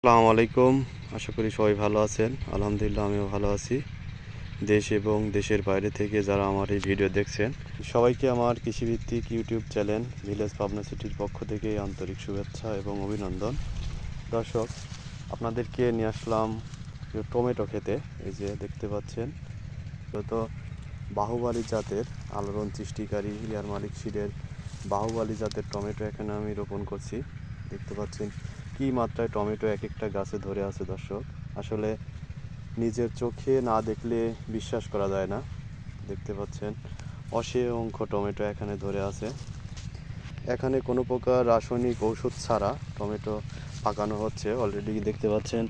আসসালামু আলাইকুম। আশা করি সবাই ভালো আছেন। আলহামদুলিল্লাহ, আমিও ভালো আছি। দেশ এবং দেশের বাইরে থেকে যারা আমার এই ভিডিও দেখছেন, সবাইকে আমার কৃষিভিত্তিক ইউটিউব চ্যানেল ভিলেজ পাবনা সিটির পক্ষ থেকে আন্তরিক শুভেচ্ছা এবং অভিনন্দন। দর্শক, আপনাদেরকে নিয়ে আসলাম টমেটো খেতে। এই যে দেখতে পাচ্ছেন তো বাহুবালি জাতের আলোড়ন সৃষ্টিকারী ইয়ার মালিক সিডের বাহুবালি জাতের টমেটো এখানে আমি রোপণ করছি। দেখতে পাচ্ছেন কি মাত্রায় টমেটো এক একটা গাছে ধরে আছে দর্শক? আসলে নিজের চোখে না দেখলে বিশ্বাস করা যায় না। দেখতে পাচ্ছেন অসংখ্য টমেটো এখানে ধরে আছে। এখানে কোনো প্রকার রাসায়নিক ঔষধ ছাড়া টমেটো পাকানো হচ্ছে। অলরেডি দেখতে পাচ্ছেন,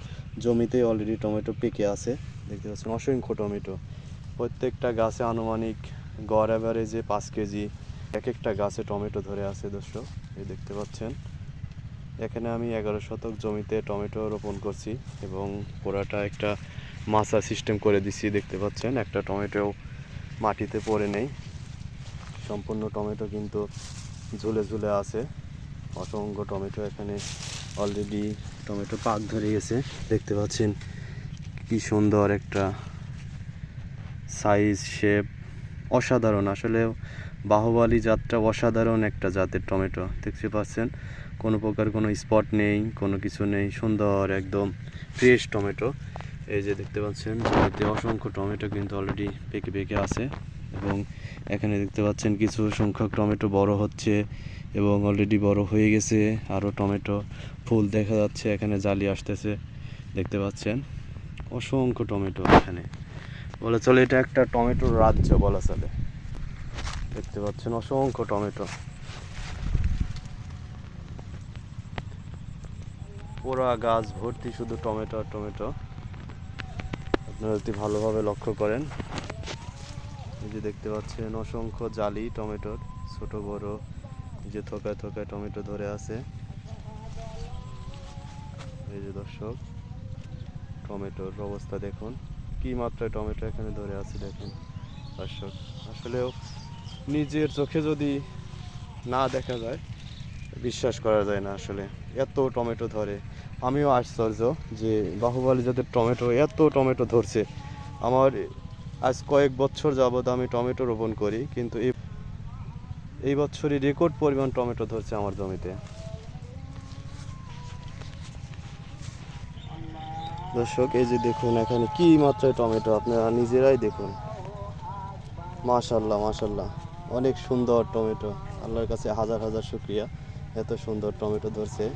জমিতে অলরেডি টমেটো পেকে আছে। দেখতে পাচ্ছেন, অসংখ্য টমেটো। প্রত্যেকটা গাছে আনুমানিক গড় অ্যাভারেজে পাঁচ কেজি এক একটা গাছে টমেটো ধরে আছে দর্শক। এই দেখতে পাচ্ছেন এখানে আমি এগারো শতক জমিতে টমেটো রোপণ করছি এবং পোড়াটা একটা মাছা সিস্টেম করে দিচ্ছি দেখতে পাচ্ছেন? একটা টমেটো মাটিতে পড়ে নেই। সম্পূর্ণ টমেটো কিন্তু ঝুলে ঝুলে আছে। অসংখ্য টমেটো এখানে অলরেডি টমেটো পাক ধরে গেছে, দেখতে পাচ্ছেন? কি সুন্দর একটা সাইজ শেপ অসাধারণ। আসলে বাহুবালি জাতটা অসাধারণ একটা জাতের টমেটো, দেখতে পাচ্ছেন? কোনো প্রকার কোনো স্পট নেই, কোনো কিছু নেই, সুন্দর একদম ফ্রেশ টমেটো। এই যে দেখতে পাচ্ছেন জমিতে অসংখ্য টমেটো কিন্তু অলরেডি পেকে পেকে আছে এবং এখানে দেখতে পাচ্ছেন কিছু সংখ্যক টমেটো বড় হচ্ছে এবং অলরেডি বড় হয়ে গেছে আরও টমেটো ফুল দেখা যাচ্ছে, এখানে জালি আসতেছে, দেখতে পাচ্ছেন। অসংখ্য টমেটো এখানে। বলে চলে এটা একটা টমেটোর রাজ্য বলা চলে। দেখতে পাচ্ছেন অসংখ্য টমেটো। পুরা গাছ ভর্তি শুধু টমেটো আর টমেটো। আপনারা যদি ভালোভাবে লক্ষ্য করেন, এই যে দেখতে পাচ্ছেন, অসংখ্য জালি টমেটোর, ছোট, বড় যে থোকায় থোকায় টমেটো ধরে আছে। এই যে দর্শক, টমেটোর অবস্থা দেখুন। কি মাত্রায় টমেটো এখানে ধরে আছে দেখেন দর্শক। আসলেও নিজের চোখে যদি না দেখা যায়, বিশ্বাস করা যায় না আসলে। এত টমেটো ধরে। আমিও আশ্চর্য যে বাহুবলী জাতের টমেটো এত টমেটো ধরছে। আমার আজ কয়েক বছর যাবৎ আমি টমেটো রোপণ করি, কিন্তু এই এই বছরই রেকর্ড পরিমাণ টমেটো ধরছে আমার জমিতে। দর্শক, এই যে দেখুন, এখানে কি মাত্রায় টমেটো, আপনারা নিজেরাই দেখুন। মাশাল্লাহ মাশাল্লাহ অনেক সুন্দর টমেটো। আল্লাহর কাছে হাজার হাজার শুক্রিয়া, এত সুন্দর টমেটো ধরছে।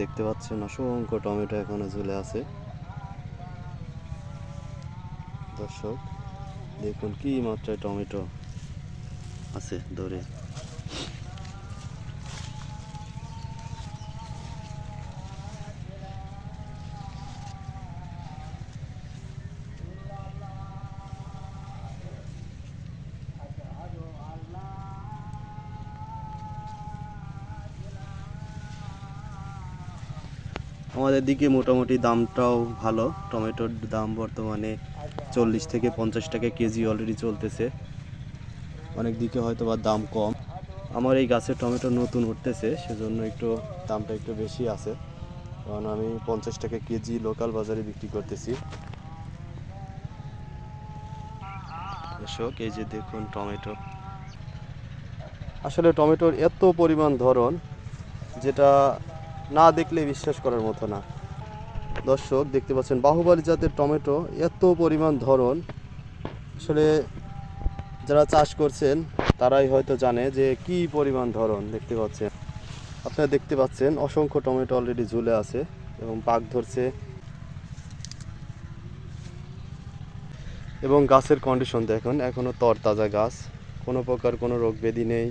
দেখতে পাচ্ছেন অসংখ্য টমেটো এখানে ঝুলে আছে। দর্শক দেখুন কি মাত্রায় টমেটো আছে ধরে। আমাদের দিকে মোটামুটি দামটাও ভালো। টমেটোর দাম বর্তমানে চল্লিশ থেকে পঞ্চাশ টাকা কেজি অলরেডি চলতেছে। অনেক দিকে হয়তো বা দাম কম। আমার এই গাছের টমেটো নতুন উঠতেছে, সেজন্য একটু দামটা একটু বেশি আছে। কারণ আমি পঞ্চাশ টাকা কেজি লোকাল বাজারে বিক্রি করতেছি। এই যে দেখুন টমেটো। আসলে টমেটোর এত পরিমাণ ধরন, যেটা না দেখলে বিশ্বাস করার মতো না। দর্শক, দেখতে পাচ্ছেন বাহুবলী জাতের টমেটো, এত পরিমাণ ধরন। আসলে যারা চাষ করছেন, তারাই হয়তো জানে যে কি পরিমাণ ধরন দেখতে পাচ্ছেন। আপনারা দেখতে পাচ্ছেন অসংখ্য টমেটো অলরেডি ঝুলে আছে এবং পাক ধরছে। এবং গাছের কন্ডিশন দেখুন এখনও তরতাজা গাছ। কোনো প্রকার কোনো রোগ ব্যাধি নেই,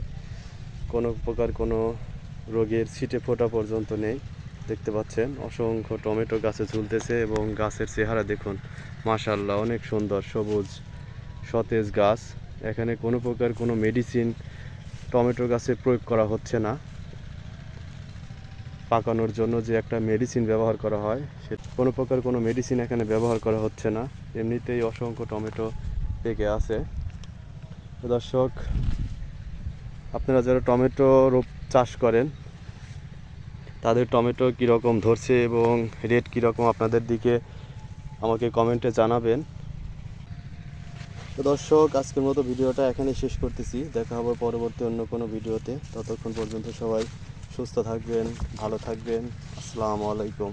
কোনো প্রকার কোনো রোগের ছিটে ফোটা পর্যন্ত নেই। দেখতে পাচ্ছেন, অসংখ্য টমেটো গাছে ঝুলতেছে এবং গাছের চেহারা দেখুন। মাশাল্লাহ অনেক সুন্দর সবুজ, সতেজ গাছ। এখানে কোনো প্রকার কোনো মেডিসিন টমেটো গাছে প্রয়োগ করা হচ্ছে না। পাকানোর জন্য যে একটা মেডিসিন ব্যবহার করা হয়, সে কোনো প্রকার কোনো মেডিসিন এখানে ব্যবহার করা হচ্ছে না। এমনিতেই অসংখ্য টমেটো পেকে আছে। দর্শক, আপনারা যারা টমেটো রোপ চাষ করেন তাদের টমেটো কীরকম ধরছে এবং রেট কীরকম আপনাদের দিকে আমাকে কমেন্টে জানাবেন। তো দর্শক, আজকের মতো ভিডিওটা এখানেই শেষ করতেছি। দেখা হবে পরবর্তী অন্য কোনো ভিডিওতে। ততক্ষণ পর্যন্ত সবাই সুস্থ থাকবেন, ভালো থাকবেন। আসসালামু আলাইকুম।